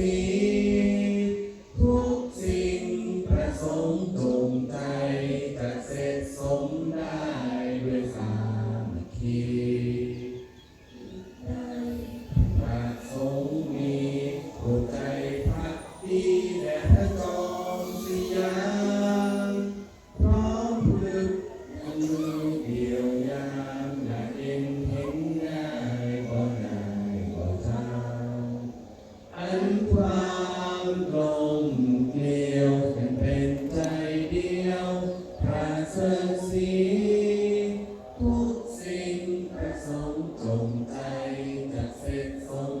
be. ลงเกลียวเป็นเป็นใจเดียวพระเสริสีทุกสิ่งประสงค์จงใจจะเสร็จสม